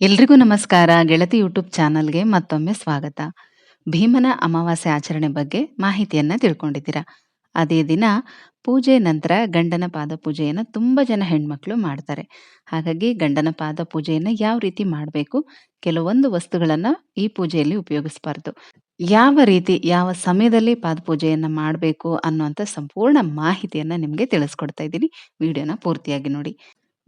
ಎಲ್ರಿಗೂ ನಮಸ್ಕಾರ. ಗೆಳತಿ ಯೂಟ್ಯೂಬ್ ಚಾನಲ್ಗೆ ಮತ್ತೊಮ್ಮೆ ಸ್ವಾಗತ. ಭೀಮನ ಅಮಾವಾಸ್ಯೆ ಆಚರಣೆ ಬಗ್ಗೆ ಮಾಹಿತಿಯನ್ನ ತಿಳ್ಕೊಂಡಿದ್ದೀರಾ? ಅದೇ ದಿನ ಪೂಜೆ ನಂತರ ಗಂಡನ ಪಾದ ಪೂಜೆಯನ್ನು ತುಂಬ ಜನ ಹೆಣ್ಮಕ್ಳು ಮಾಡ್ತಾರೆ. ಹಾಗಾಗಿ ಗಂಡನ ಪಾದ ಪೂಜೆಯನ್ನು ಯಾವ ರೀತಿ ಮಾಡಬೇಕು? ಕೆಲವೊಂದು ವಸ್ತುಗಳನ್ನು ಈ ಪೂಜೆಯಲ್ಲಿ ಉಪಯೋಗಿಸಬಾರ್ದು. ಯಾವ ರೀತಿ, ಯಾವ ಸಮಯದಲ್ಲಿ ಪಾದ ಪೂಜೆಯನ್ನು ಮಾಡಬೇಕು ಅನ್ನುವಂಥ ಸಂಪೂರ್ಣ ಮಾಹಿತಿಯನ್ನ ನಿಮಗೆ ತಿಳಿಸ್ಕೊಡ್ತಾ ಇದ್ದೀನಿ. ವಿಡಿಯೋನ ಪೂರ್ತಿಯಾಗಿ ನೋಡಿ.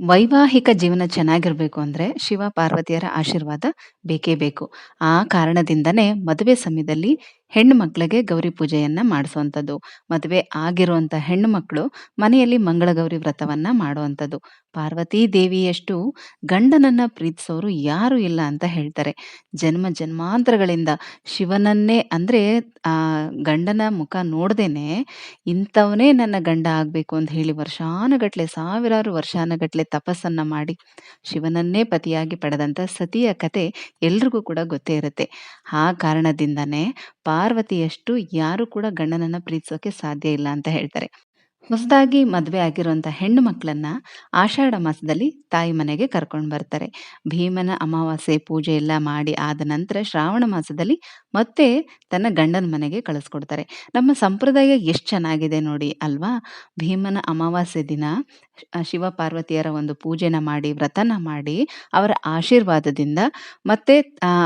ವೈವಾಹಿಕ ಜೀವನ ಚೆನ್ನಾಗಿರಬೇಕು ಅಂದ್ರೆ ಶಿವ ಪಾರ್ವತಿಯರ ಆಶೀರ್ವಾದ ಬೇಕೇ ಬೇಕು. ಆ ಕಾರಣದಿಂದನೇ ಮದುವೆ ಸಮಯದಲ್ಲಿ ಹೆಣ್ಣು ಮಕ್ಕಳಿಗೆ ಗೌರಿ ಪೂಜೆಯನ್ನ ಮಾಡಿಸುವಂಥದ್ದು ಮದುವೆ ಆಗಿರುವಂತ ಹೆಣ್ಣು ಮಕ್ಕಳು ಮನೆಯಲ್ಲಿ ಮಂಗಳಗೌರಿ ವ್ರತವನ್ನ ಮಾಡುವಂಥದ್ದು ಪಾರ್ವತೀ ದೇವಿಯಷ್ಟು ಗಂಡನನ್ನ ಪ್ರೀತಿಸೋರು ಯಾರು ಇಲ್ಲ ಅಂತ ಹೇಳ್ತಾರೆ. ಜನ್ಮ ಜನ್ಮಾಂತರಗಳಿಂದ ಶಿವನನ್ನೇ ಅಂದ್ರೆ, ಆ, ಗಂಡನ ಮುಖ ನೋಡ್ದೇನೆ ಇಂಥವನೇ ನನ್ನ ಗಂಡ ಆಗ್ಬೇಕು ಅಂತ ಹೇಳಿ ವರ್ಷಾನುಗಟ್ಲೆ, ಸಾವಿರಾರು ವರ್ಷಾನುಗಟ್ಲೆ ತಪಸ್ಸನ್ನ ಮಾಡಿ ಶಿವನನ್ನೇ ಪತಿಯಾಗಿ ಪಡೆದಂತ ಸತಿಯ ಕತೆ ಎಲ್ರಿಗೂ ಕೂಡ ಗೊತ್ತೇ ಇರುತ್ತೆ. ಆ ಕಾರಣದಿಂದನೇ ಪಾರ್ವತಿಯಷ್ಟು ಯಾರು ಕೂಡ ಗಂಡನನ್ನ ಪ್ರೀತಿಸೋಕೆ ಸಾಧ್ಯ ಇಲ್ಲ ಅಂತ ಹೇಳ್ತಾರೆ. ಹೊಸದಾಗಿ ಮದುವೆ ಆಗಿರುವಂತ ಹೆಣ್ಣು ಮಕ್ಕಳನ್ನ ಆಷಾಢ ಮಾಸದಲ್ಲಿ ತಾಯಿ ಮನೆಗೆ ಕರ್ಕೊಂಡು ಬರ್ತಾರೆ. ಭೀಮನ ಅಮಾವಾಸ್ಯೆ ಪೂಜೆ ಎಲ್ಲ ಮಾಡಿ ಆದ ನಂತರ ಶ್ರಾವಣ ಮಾಸದಲ್ಲಿ ಮತ್ತೆ ತನ್ನ ಗಂಡನ ಮನೆಗೆ ಕಳಿಸ್ಕೊಡ್ತಾರೆ. ನಮ್ಮ ಸಂಪ್ರದಾಯ ಎಷ್ಟು ಚೆನ್ನಾಗಿದೆ ನೋಡಿ ಅಲ್ವಾ? ಭೀಮನ ಅಮಾವಾಸ್ಯೆ ದಿನ ಶಿವ ಪಾರ್ವತಿಯರ ಒಂದು ಪೂಜೆನ ಮಾಡಿ, ವ್ರತನ ಮಾಡಿ, ಅವರ ಆಶೀರ್ವಾದದಿಂದ ಮತ್ತೆ,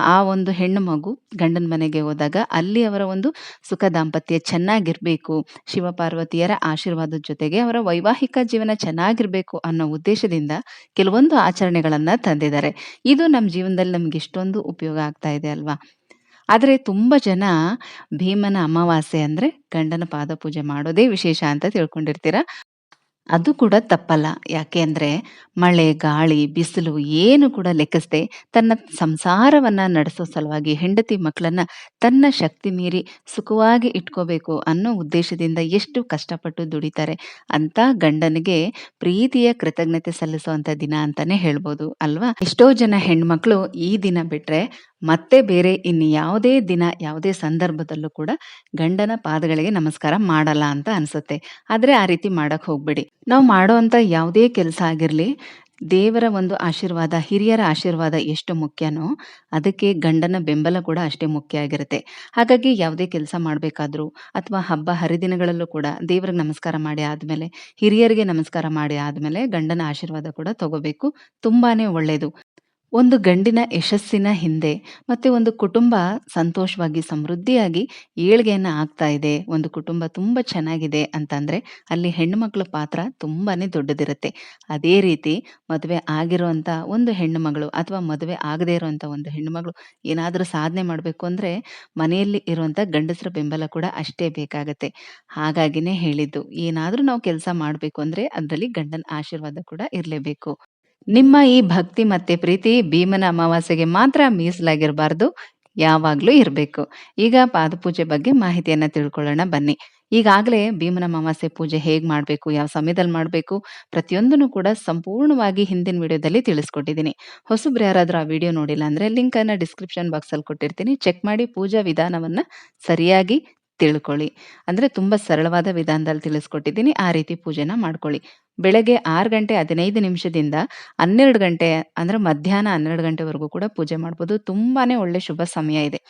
ಆ ಒಂದು ಹೆಣ್ಣು ಮಗು ಗಂಡನ ಮನೆಗೆ ಹೋದಾಗ ಅಲ್ಲಿ ಅವರ ಒಂದು ಸುಖ ದಾಂಪತ್ಯ ಚೆನ್ನಾಗಿರಬೇಕು. ಶಿವ ಪಾರ್ವತಿಯರ ಆಶೀರ್ವಾದದ ಜೊತೆಗೆ ಅವರ ವೈವಾಹಿಕ ಜೀವನ ಚೆನ್ನಾಗಿರಬೇಕು ಅನ್ನೋ ಉದ್ದೇಶದಿಂದ ಕೆಲವೊಂದು ಆಚರಣೆಗಳನ್ನು ತಂದಿದ್ದಾರೆ. ಇದು ನಮ್ಮ ಜೀವನದಲ್ಲಿ ನಮ್ಗೆ ಇಷ್ಟೊಂದು ಉಪಯೋಗ ಆಗ್ತಾ ಇದೆ ಅಲ್ವಾ? ಆದರೆ ತುಂಬ ಜನ ಭೀಮನ ಅಮಾವಾಸ್ಯೆ ಅಂದ್ರೆ ಗಂಡನ ಪಾದ ಪೂಜೆ ಮಾಡೋದೇ ವಿಶೇಷ ಅಂತ ತಿಳ್ಕೊಂಡಿರ್ತೀರ? ಅದು ಕೂಡ ತಪ್ಪಲ್ಲ. ಯಾಕೆ ಅಂದರೆ ಮಳೆ, ಗಾಳಿ, ಬಿಸಿಲು ಏನು ಕೂಡ ಲೆಕ್ಕಿಸದೆ ತನ್ನ ಸಂಸಾರವನ್ನ ನಡೆಸೋ ಸಲುವಾಗಿ ಹೆಂಡತಿ ಮಕ್ಕಳನ್ನ ತನ್ನ ಶಕ್ತಿ ಮೀರಿ ಸುಖವಾಗಿ ಇಟ್ಕೋಬೇಕು ಅನ್ನೋ ಉದ್ದೇಶದಿಂದ ಎಷ್ಟು ಕಷ್ಟಪಟ್ಟು ದುಡಿತಾರೆ ಅಂತ ಗಂಡನಿಗೆ ಪ್ರೀತಿಯ ಕೃತಜ್ಞತೆ ಸಲ್ಲಿಸುವಂಥ ದಿನ ಅಂತಾನೆ ಹೇಳ್ಬೋದು, ಅಲ್ವಾ? ಎಷ್ಟೋ ಜನ ಹೆಣ್ಮಕ್ಳು ಈ ದಿನ ಬಿಟ್ರೆ ಮತ್ತೆ ಬೇರೆ ಇನ್ನು ಯಾವುದೇ ದಿನ, ಯಾವುದೇ ಸಂದರ್ಭದಲ್ಲೂ ಕೂಡ ಗಂಡನ ಪಾದಗಳಿಗೆ ನಮಸ್ಕಾರ ಮಾಡಲ್ಲ ಅಂತ ಅನ್ಸುತ್ತೆ. ಆದ್ರೆ ಆ ರೀತಿ ಮಾಡಕ್ ಹೋಗ್ಬೇಡಿ. ನಾವು ಮಾಡೋವಂಥ ಯಾವುದೇ ಕೆಲಸ ಆಗಿರಲಿ, ದೇವರ ಒಂದು ಆಶೀರ್ವಾದ, ಹಿರಿಯರ ಆಶೀರ್ವಾದ ಎಷ್ಟು ಮುಖ್ಯನೋ ಅದಕ್ಕೆ ಗಂಡನ ಬೆಂಬಲ ಕೂಡ ಅಷ್ಟೇ ಮುಖ್ಯ ಆಗಿರುತ್ತೆ. ಹಾಗಾಗಿ ಯಾವುದೇ ಕೆಲಸ ಮಾಡಬೇಕಾದ್ರೂ ಅಥವಾ ಹಬ್ಬ ಹರಿದಿನಗಳಲ್ಲೂ ಕೂಡ ದೇವ್ರಿಗೆ ನಮಸ್ಕಾರ ಮಾಡಿ ಆದಮೇಲೆ, ಹಿರಿಯರಿಗೆ ನಮಸ್ಕಾರ ಮಾಡಿ ಆದಮೇಲೆ ಗಂಡನ ಆಶೀರ್ವಾದ ಕೂಡ ತಗೋಬೇಕು. ತುಂಬಾನೇ ಒಳ್ಳೆಯದು ಒಂದು ಗಂಡಿನ ಯಶಸ್ಸಿನ ಹಿಂದೆ ಮತ್ತೆ ಒಂದು ಕುಟುಂಬ ಸಂತೋಷವಾಗಿ, ಸಮೃದ್ಧಿಯಾಗಿ ಏಳ್ಗೆಯನ್ನ ಆಗ್ತಾ ಇದೆ. ಒಂದು ಕುಟುಂಬ ತುಂಬ ಚೆನ್ನಾಗಿದೆ ಅಂತಂದ್ರೆ ಅಲ್ಲಿ ಹೆಣ್ಣುಮಕ್ಳ ಪಾತ್ರ ತುಂಬಾನೇ ದೊಡ್ಡದಿರುತ್ತೆ. ಅದೇ ರೀತಿ ಮದುವೆ ಆಗಿರುವಂತ ಒಂದು ಹೆಣ್ಣುಮಗಳು ಅಥವಾ ಮದುವೆ ಆಗದೇ ಇರುವಂತ ಒಂದು ಹೆಣ್ಣುಮಗಳು ಏನಾದರೂ ಸಾಧನೆ ಮಾಡಬೇಕು ಅಂದ್ರೆ ಮನೆಯಲ್ಲಿ ಇರುವಂತ ಗಂಡಸರ ಬೆಂಬಲ ಕೂಡ ಅಷ್ಟೇ ಬೇಕಾಗತ್ತೆ. ಹಾಗಾಗಿನೇ ಹೇಳಿದ್ದು, ಏನಾದರೂ ನಾವು ಕೆಲಸ ಮಾಡಬೇಕು ಅಂದ್ರೆ ಅದರಲ್ಲಿ ಗಂಡನ ಆಶೀರ್ವಾದ ಕೂಡ ಇರಲೇಬೇಕು. ನಿಮ್ಮ ಈ ಭಕ್ತಿ ಮತ್ತೆ ಪ್ರೀತಿ ಭೀಮನ ಅಮಾವಾಸ್ಯೆಗೆ ಮಾತ್ರ ಮೀಸಲಾಗಿರಬಾರ್ದು. ಯಾವಾಗಲೂ ಇರಬೇಕು. ಈಗ ಪಾದಪೂಜೆ ಬಗ್ಗೆ ಮಾಹಿತಿಯನ್ನು ತಿಳ್ಕೊಳ್ಳೋಣ ಬನ್ನಿ. ಈಗಾಗಲೇ ಭೀಮನ ಅಮಾವಾಸ್ಯೆ ಪೂಜೆ ಹೇಗೆ ಮಾಡಬೇಕು, ಯಾವ ಸಮಯದಲ್ಲಿ ಮಾಡಬೇಕು ಪ್ರತಿಯೊಂದನ್ನು ಕೂಡ ಸಂಪೂರ್ಣವಾಗಿ ಹಿಂದಿನ ವಿಡಿಯೋದಲ್ಲಿ ತಿಳಿಸ್ಕೊಟ್ಟಿದ್ದೀನಿ. ಹೊಸಬ್ರು ಯಾರಾದರೂ ಆ ವಿಡಿಯೋ ನೋಡಿಲ್ಲ ಅಂದ್ರೆ ಲಿಂಕ್ ಅನ್ನ ಡಿಸ್ಕ್ರಿಪ್ಷನ್ ಬಾಕ್ಸ್ ಅಲ್ಲಿ ಕೊಟ್ಟಿರ್ತೀನಿ. ಚೆಕ್ ಮಾಡಿ ಪೂಜಾ ವಿಧಾನವನ್ನ ಸರಿಯಾಗಿ ತಿಳ್ಕೊಳ್ಳಿ. ಅಂದರೆ ತುಂಬ ಸರಳವಾದ ವಿಧಾನದಲ್ಲಿ ತಿಳಿಸ್ಕೊಟ್ಟಿದ್ದೀನಿ. ಆ ರೀತಿ ಪೂಜೆನ ಮಾಡ್ಕೊಳ್ಳಿ. ಬೆಳಗ್ಗೆ ಆರು ಗಂಟೆ ಹದಿನೈದು ನಿಮಿಷದಿಂದ ಹನ್ನೆರಡು ಗಂಟೆ, ಅಂದ್ರೆ ಮಧ್ಯಾಹ್ನ ಹನ್ನೆರಡು ಗಂಟೆವರೆಗೂ ಕೂಡ ಪೂಜೆ ಮಾಡ್ಬೋದು. ತುಂಬಾ ಒಳ್ಳೆ ಶುಭ ಸಮಯ ಇದೆ.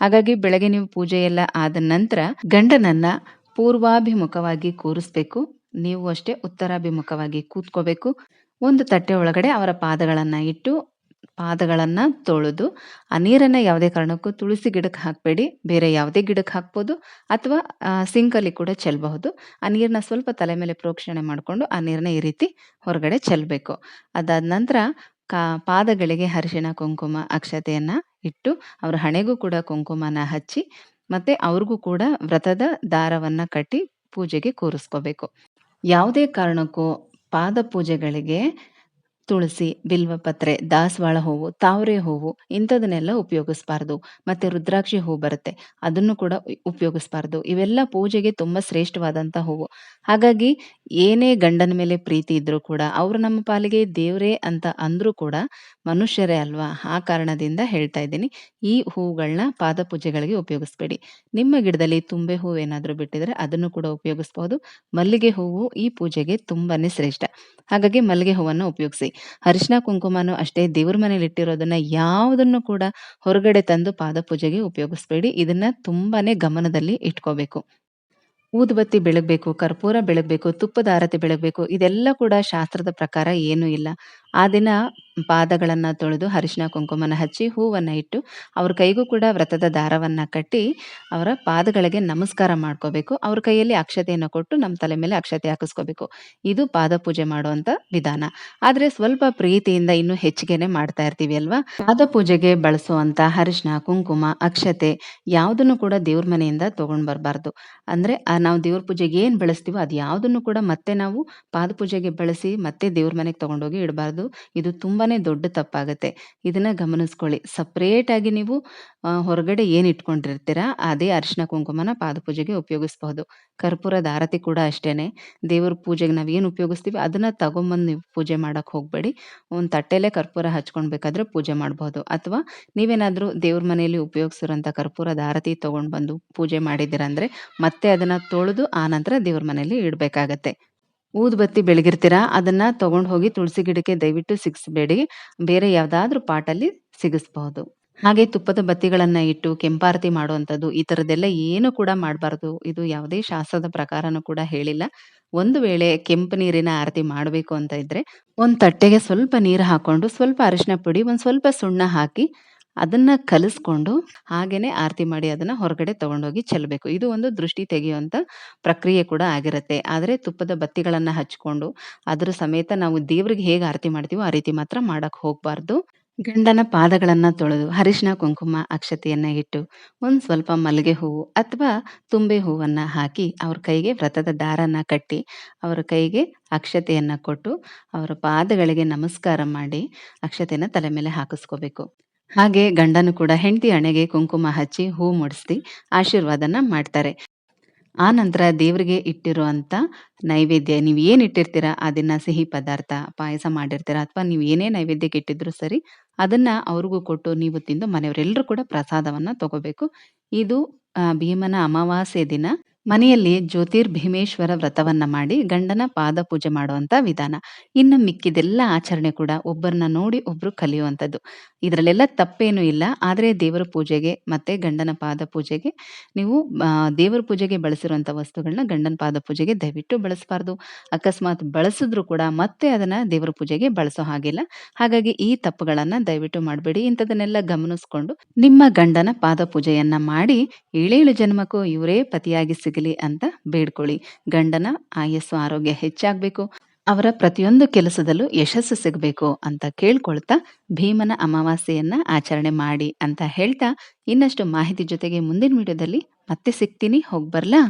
ಹಾಗಾಗಿ ಬೆಳಗ್ಗೆ ನೀವು ಪೂಜೆ ಎಲ್ಲ ಆದ ನಂತರ ಗಂಡನನ್ನ ಪೂರ್ವಾಭಿಮುಖವಾಗಿ ಕೂರಿಸ್ಬೇಕು. ನೀವು ಅಷ್ಟೇ ಉತ್ತರಾಭಿಮುಖವಾಗಿ ಕೂತ್ಕೋಬೇಕು. ಒಂದು ತಟ್ಟೆ ಒಳಗಡೆ ಅವರ ಪಾದಗಳನ್ನು ಇಟ್ಟು ಪಾದಗಳನ್ನ ತೊಳೆದು, ಆ ನೀರನ್ನು ಯಾವುದೇ ಕಾರಣಕ್ಕೂ ತುಳಸಿ ಗಿಡಕ್ಕೆ ಹಾಕಬೇಡಿ. ಬೇರೆ ಯಾವುದೇ ಗಿಡಕ್ಕೆ ಹಾಕ್ಬೋದು ಅಥವಾ ಸಿಂಕಲ್ಲಿ ಕೂಡ ಚೆಲ್ಲಬಹುದು ಆ ನೀರನ್ನ ಸ್ವಲ್ಪ ತಲೆ ಮೇಲೆ ಪ್ರೋಕ್ಷಣೆ ಮಾಡಿಕೊಂಡು ಆ ನೀರನ್ನ ಈ ರೀತಿ ಹೊರಗಡೆ ಚೆಲ್ಲಬೇಕು ಅದಾದ ನಂತರ ಕಾ, ಪಾದಗಳಿಗೆ ಅರಿಶಿಣ, ಕುಂಕುಮ, ಅಕ್ಷತೆಯನ್ನು ಇಟ್ಟು ಅವರ ಹಣೆಗೂ ಕೂಡ ಕುಂಕುಮನ ಹಚ್ಚಿ ಮತ್ತೆ ಅವ್ರಿಗೂ ಕೂಡ ವ್ರತದ ದಾರವನ್ನು ಕಟ್ಟಿ ಪೂಜೆಗೆ ಕೂರಿಸ್ಕೋಬೇಕು. ಯಾವುದೇ ಕಾರಣಕ್ಕೂ ಪಾದ ಪೂಜೆಗಳಿಗೆ ತುಳಸಿ, ಬಿಲ್ವಪತ್ರೆ, ದಾಸವಾಳ ಹೂವು, ತಾವರೆ ಹೂವು ಇಂಥದನ್ನೆಲ್ಲ ಉಪಯೋಗಿಸ್ಬಾರ್ದು ಮತ್ತೆ ರುದ್ರಾಕ್ಷಿ ಹೂವು ಬರುತ್ತೆ, ಅದನ್ನು ಕೂಡ ಉಪಯೋಗಿಸ್ಬಾರ್ದು ಇವೆಲ್ಲ ಪೂಜೆಗೆ ತುಂಬಾ ಶ್ರೇಷ್ಠವಾದಂತ ಹೂವು ಹಾಗಾಗಿ ಏನೇ ಗಂಡನ ಮೇಲೆ ಪ್ರೀತಿ ಇದ್ರೂ ಕೂಡ, ಅವರು ನಮ್ಮ ಪಾಲಿಗೆ ದೇವರೇ ಅಂತ ಅಂದ್ರೂ ಕೂಡ ಮನುಷ್ಯರೇ ಅಲ್ವಾ? ಆ ಕಾರಣದಿಂದ ಹೇಳ್ತಾ ಇದ್ದೀನಿ. ಈ ಹೂವುಗಳನ್ನ ಪಾದಪೂಜೆಗಳಿಗೆ ಉಪಯೋಗಿಸ್ಬೇಡಿ. ನಿಮ್ಮ ಗಿಡದಲ್ಲಿ ತುಂಬೆ ಹೂವು ಏನಾದರೂ ಬಿಟ್ಟಿದ್ರೆ ಅದನ್ನು ಕೂಡ ಉಪಯೋಗಿಸ್ಬಹುದು. ಮಲ್ಲಿಗೆ ಹೂವು ಈ ಪೂಜೆಗೆ ತುಂಬಾನೇ ಶ್ರೇಷ್ಠ. ಹಾಗಾಗಿ ಮಲ್ಲಿಗೆ ಹೂವನ್ನು ಉಪಯೋಗಿಸಿ. ಅರಿಶಿನ ಕುಂಕುಮನೂ ಅಷ್ಟೇ ದೇವ್ರ ಮನೇಲಿ ಇಟ್ಟಿರೋದನ್ನ ಯಾವುದನ್ನು ಕೂಡ ಹೊರಗಡೆ ತಂದು ಪಾದಪೂಜೆಗೆ ಉಪಯೋಗಿಸ್ಬೇಡಿ. ಇದನ್ನ ತುಂಬಾನೇ ಗಮನದಲ್ಲಿ ಇಟ್ಕೋಬೇಕು. ಊದುಬತ್ತಿ ಬೆಳಗ್ಬೇಕು, ಕರ್ಪೂರ ಬೆಳಗ್ಬೇಕು, ತುಪ್ಪದ ಆರತಿ ಬೆಳಗ್ಬೇಕು ಇದೆಲ್ಲ ಕೂಡ ಶಾಸ್ತ್ರದ ಪ್ರಕಾರ ಏನೂ ಇಲ್ಲ. ಆ ದಿನ ಪಾದಗಳನ್ನ ತೊಳೆದು ಅರಿಶಿನ ಕುಂಕುಮನ ಹಚ್ಚಿ ಹೂವನ್ನ ಇಟ್ಟು ಅವ್ರ ಕೈಗೂ ಕೂಡ ವ್ರತದ ದಾರವನ್ನ ಕಟ್ಟಿ ಅವರ ಪಾದಗಳಿಗೆ ನಮಸ್ಕಾರ ಮಾಡ್ಕೋಬೇಕು. ಅವ್ರ ಕೈಯಲ್ಲಿ ಅಕ್ಷತೆಯನ್ನು ಕೊಟ್ಟು ನಮ್ಮ ತಲೆ ಮೇಲೆ ಅಕ್ಷತೆ ಹಾಕಿಸ್ಕೋಬೇಕು. ಇದು ಪಾದ ಪೂಜೆ ಮಾಡುವಂತ ವಿಧಾನ. ಆದ್ರೆ ಸ್ವಲ್ಪ ಪ್ರೀತಿಯಿಂದ ಇನ್ನೂ ಹೆಚ್ಚಿಗೆನೆ ಮಾಡ್ತಾ ಇರ್ತೀವಿ ಅಲ್ವಾ? ಪಾದ ಪೂಜೆಗೆ ಬಳಸುವಂತ ಅರಿಶಿನ, ಕುಂಕುಮ, ಅಕ್ಷತೆ ಯಾವುದನ್ನು ಕೂಡ ದೇವ್ರ ಮನೆಯಿಂದ ತಗೊಂಡ್ ಬರಬಾರ್ದು ಅಂದ್ರೆ ನಾವು ದೇವ್ರ ಪೂಜೆಗೆ ಏನ್ ಬಳಸ್ತೀವೋ ಅದು ಯಾವುದನ್ನು ಕೂಡ ಮತ್ತೆ ನಾವು ಪಾದ ಪೂಜೆಗೆ ಬಳಸಿ ಮತ್ತೆ ದೇವ್ರ ಮನೆಗೆ ತಗೊಂಡೋಗಿ ಇಡಬಾರ್ದು. ಇದು ತುಂಬಾನೇ ದೊಡ್ಡ ತಪ್ಪಾಗುತ್ತೆ ಇದನ್ನ ಗಮನಿಸ್ಕೊಳ್ಳಿ. ಸಪ್ರೇಟ್ ಆಗಿ ನೀವು ಹೊರಗಡೆ ಏನ್ ಇಟ್ಕೊಂಡಿರ್ತೀರಾ, ಅದೇ ಅರಿಶಿನ ಕುಂಕುಮನ ಪಾದಪೂಜೆಗೆ ಉಪಯೋಗಿಸಬಹುದು. ಕರ್ಪೂರದ ಆರತಿ ಕೂಡ ಅಷ್ಟೇನೆ. ದೇವ್ರ ಪೂಜೆಗೆ ನಾವ್ ಏನ್ ಉಪಯೋಗಿಸ್ತೀವಿ, ಅದನ್ನ ತಗೊಂಬಂದು ನೀವು ಪೂಜೆ ಮಾಡಕ್ ಹೋಗ್ಬೇಡಿ. ಒಂದ್ ತಟ್ಟೆಲೆ ಕರ್ಪೂರ ಹಚ್ಕೊಂಡ್ಬೇಕಾದ್ರೆ ಪೂಜೆ ಮಾಡಬಹುದು ಅಥವಾ ನೀವೇನಾದ್ರೂ ದೇವ್ರ ಮನೆಯಲ್ಲಿ ಉಪಯೋಗಿಸಿರೋಂಥ ಕರ್ಪೂರದ ಆರತಿ ತಗೊಂಡ್ ಬಂದು ಪೂಜೆ ಮಾಡಿದ್ದೀರಾ ಅಂದ್ರೆ ಮತ್ತೆ ಅದನ್ನ ತೊಳೆದು ಆನಂತರ ದೇವ್ರ ಮನೆಯಲ್ಲಿ ಇಡ್ಬೇಕಾಗತ್ತೆ. ಊದುಬತ್ತಿ ಬೆಳಗಿರ್ತೀರಾ ಅದನ್ನ ತಗೊಂಡು ಹೋಗಿ ತುಳಸಿ ಗಿಡಕ್ಕೆ ದಯವಿಟ್ಟು ಸಿಗಿಸ್ಬೇಡಿ. ಬೇರೆ ಯಾವ್ದಾದ್ರೂ ಪಾಟಲ್ಲಿ ಸಿಗಿಸ್ಬಹುದು. ಹಾಗೆ ತುಪ್ಪದ ಬತ್ತಿಗಳನ್ನ ಇಟ್ಟು ಕೆಂಪಾರತಿ ಮಾಡುವಂಥದ್ದು ಈ ಥರದ್ದೆಲ್ಲ ಏನು ಕೂಡ ಮಾಡಬಾರ್ದು ಇದು ಯಾವುದೇ ಶಾಸ್ತ್ರದ ಪ್ರಕಾರನೂ ಕೂಡ ಹೇಳಿಲ್ಲ. ಒಂದು ವೇಳೆ ಕೆಂಪು ನೀರಿನ ಆರತಿ ಮಾಡಬೇಕು ಅಂತ ಇದ್ರೆ ಒಂದು ತಟ್ಟೆಗೆ ಸ್ವಲ್ಪ ನೀರು ಹಾಕೊಂಡು ಸ್ವಲ್ಪ ಅರಿಶಿನ ಪುಡಿ, ಒಂದು ಸ್ವಲ್ಪ ಸುಣ್ಣ ಹಾಕಿ ಅದನ್ನ ಕಲಿಸ್ಕೊಂಡು ಹಾಗೇನೆ ಆರತಿ ಮಾಡಿ ಅದನ್ನ ಹೊರಗಡೆ ತಗೊಂಡೋಗಿ ಚೆಲ್ಲಬೇಕು. ಇದು ಒಂದು ದೃಷ್ಟಿ ತೆಗೆಯುವಂತ ಪ್ರಕ್ರಿಯೆ ಕೂಡ ಆಗಿರುತ್ತೆ ಆದರೆ ತುಪ್ಪದ ಬತ್ತಿಗಳನ್ನ ಹಚ್ಕೊಂಡು ಅದ್ರ ಸಮೇತ ನಾವು ದೇವ್ರಿಗೆ ಹೇಗೆ ಆರತಿ ಮಾಡ್ತೀವೋ ಆ ರೀತಿ ಮಾತ್ರ ಮಾಡಕ್ ಹೋಗ್ಬಾರ್ದು. ಗಂಡನ ಪಾದಗಳನ್ನ ತೊಳೆದು ಅರಿಶಿನ, ಕುಂಕುಮ, ಅಕ್ಷತೆಯನ್ನ ಇಟ್ಟು ಒಂದ್ ಸ್ವಲ್ಪ ಮಲ್ಲಿಗೆ ಹೂವು ಅಥವಾ ತುಂಬೆ ಹೂವನ್ನ ಹಾಕಿ ಅವ್ರ ಕೈಗೆ ವ್ರತದ ದಾರನ ಕಟ್ಟಿ ಅವರ ಕೈಗೆ ಅಕ್ಷತೆಯನ್ನ ಕೊಟ್ಟು ಅವರ ಪಾದಗಳಿಗೆ ನಮಸ್ಕಾರ ಮಾಡಿ ಅಕ್ಷತೆಯನ್ನು ತಲೆ ಮೇಲೆ ಹಾಕಿಸ್ಕೋಬೇಕು. ಹಾಗೆ ಗಂಡನು ಕೂಡ ಹೆಂಡತಿ ಹಣೆಗೆ ಕುಂಕುಮ ಹಚ್ಚಿ ಹೂ ಮುಡಿಸಿ ಆಶೀರ್ವಾದನ ಮಾಡ್ತಾರೆ. ಆ ನಂತರ ದೇವರಿಗೆ ಇಟ್ಟಿರುವಂತ ನೈವೇದ್ಯ ನೀವು ಏನು ಇಟ್ಟಿರ್ತೀರಾ ಅದನ್ನ ಸಿಹಿ ಪದಾರ್ಥ, ಪಾಯಸ ಮಾಡಿರ್ತೀರಾ ಅಥವಾ ನೀವು ಏನೇ ನೈವೇದ್ಯಕ್ಕೆ ಇಟ್ಟಿದ್ರು ಸರಿ ಅದನ್ನ ಅವ್ರಿಗೂ ಕೊಟ್ಟು ನೀವು ತಿಂದು ಮನೆಯವರೆಲ್ಲರೂ ಕೂಡ ಪ್ರಸಾದವನ್ನ ತಗೋಬೇಕು. ಇದು ಭೀಮನ ಅಮಾವಾಸ್ಯೆ ದಿನ ಮನೆಯಲ್ಲಿ ಜ್ಯೋತಿರ್ ಭೀಮೇಶ್ವರ ವ್ರತವನ್ನ ಮಾಡಿ ಗಂಡನ ಪಾದ ಪೂಜೆ ಮಾಡುವಂತ ವಿಧಾನ. ಇನ್ನು ಮಿಕ್ಕಿದೆಲ್ಲ ಆಚರಣೆ ಕೂಡ ಒಬ್ಬರನ್ನ ನೋಡಿ ಒಬ್ರು ಕಲಿಯುವಂಥದ್ದು. ಇದ್ರಲ್ಲೆಲ್ಲ ತಪ್ಪೇನೂ ಇಲ್ಲ. ಆದ್ರೆ ದೇವರ ಪೂಜೆಗೆ ಮತ್ತೆ ಗಂಡನ ಪಾದ ಪೂಜೆಗೆ ನೀವು ದೇವರ ಪೂಜೆಗೆ ಬಳಸಿರುವಂತ ವಸ್ತುಗಳನ್ನ ಗಂಡನ ಪಾದ ಪೂಜೆಗೆ ದಯವಿಟ್ಟು ಬಳಸಬಾರ್ದು. ಅಕಸ್ಮಾತ್ ಬಳಸಿದ್ರು ಕೂಡ ಮತ್ತೆ ಅದನ್ನ ದೇವರ ಪೂಜೆಗೆ ಬಳಸೋ ಹಾಗಿಲ್ಲ. ಹಾಗಾಗಿ ಈ ತಪ್ಪುಗಳನ್ನ ದಯವಿಟ್ಟು ಮಾಡಬೇಡಿ. ಇಂಥದನ್ನೆಲ್ಲ ಗಮನಿಸ್ಕೊಂಡು ನಿಮ್ಮ ಗಂಡನ ಪಾದ ಪೂಜೆಯನ್ನ ಮಾಡಿ ಏಳೇಳು ಜನ್ಮಕ್ಕೂ ಇವರೇ ಪತಿಯಾಗಿ ಸಿಗಲಿ ಅಂತ ಬೇಡ್ಕೊಳ್ಳಿ. ಗಂಡನ ಆಯಸ್ಸು, ಆರೋಗ್ಯ ಹೆಚ್ಚಾಗಬೇಕು ಅವರ ಪ್ರತಿಯೊಂದು ಕೆಲಸದಲ್ಲೂ ಯಶಸ್ಸು ಸಿಗಬೇಕು ಅಂತ ಕೇಳ್ಕೊಳ್ತಾ ಭೀಮನ ಅಮಾವಾಸ್ಯೆಯನ್ನ ಆಚರಣೆ ಮಾಡಿ ಅಂತ ಹೇಳ್ತಾ ಇನ್ನಷ್ಟು ಮಾಹಿತಿ ಜೊತೆಗೆ ಮುಂದಿನ ವಿಡಿಯೋದಲ್ಲಿ ಮತ್ತೆ ಸಿಗ್ತೀನಿ. ಹೋಗ್ಬರ್ಲಾ?